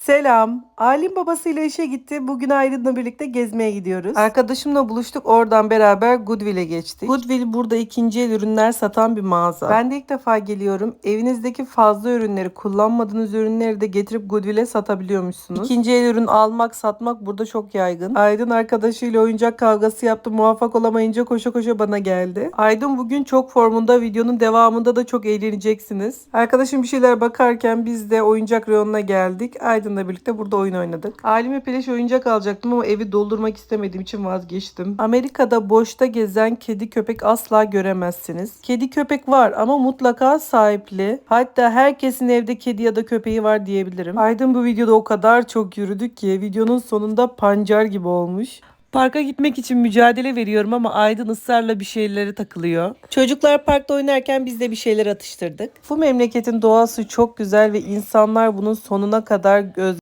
Selam. Alim babasıyla işe gitti. Bugün Aydın'la birlikte gezmeye gidiyoruz. Arkadaşımla buluştuk. Oradan beraber Goodwill'e geçtik. Goodwill burada ikinci el ürünler satan bir mağaza. Ben de ilk defa geliyorum. Evinizdeki fazla ürünleri, kullanmadığınız ürünleri de getirip Goodwill'e satabiliyormuşsunuz. İkinci el ürün almak, satmak burada çok yaygın. Aydın arkadaşıyla oyuncak kavgası yaptı. Muvaffak olamayınca koşa koşa bana geldi. Aydın bugün çok formunda. Videonun devamında da çok eğleneceksiniz. Arkadaşım bir şeyler bakarken biz de oyuncak reyonuna geldik. Aydın'la birlikte burada oyun oynadık. Halime peleş oyuncak alacaktım ama evi doldurmak istemediğim için vazgeçtim. Amerika'da boşta gezen kedi köpek asla göremezsiniz. Kedi köpek var ama mutlaka sahipli. Hatta herkesin evde kedi ya da köpeği var diyebilirim. Aydın bu videoda o kadar çok yürüdük ki videonun sonunda pancar gibi olmuş. Parka gitmek için mücadele veriyorum ama Aydın ısrarla bir şeylere takılıyor. Çocuklar parkta oynarken biz de bir şeyler atıştırdık. Bu memleketin doğası çok güzel ve insanlar bunun sonuna kadar göz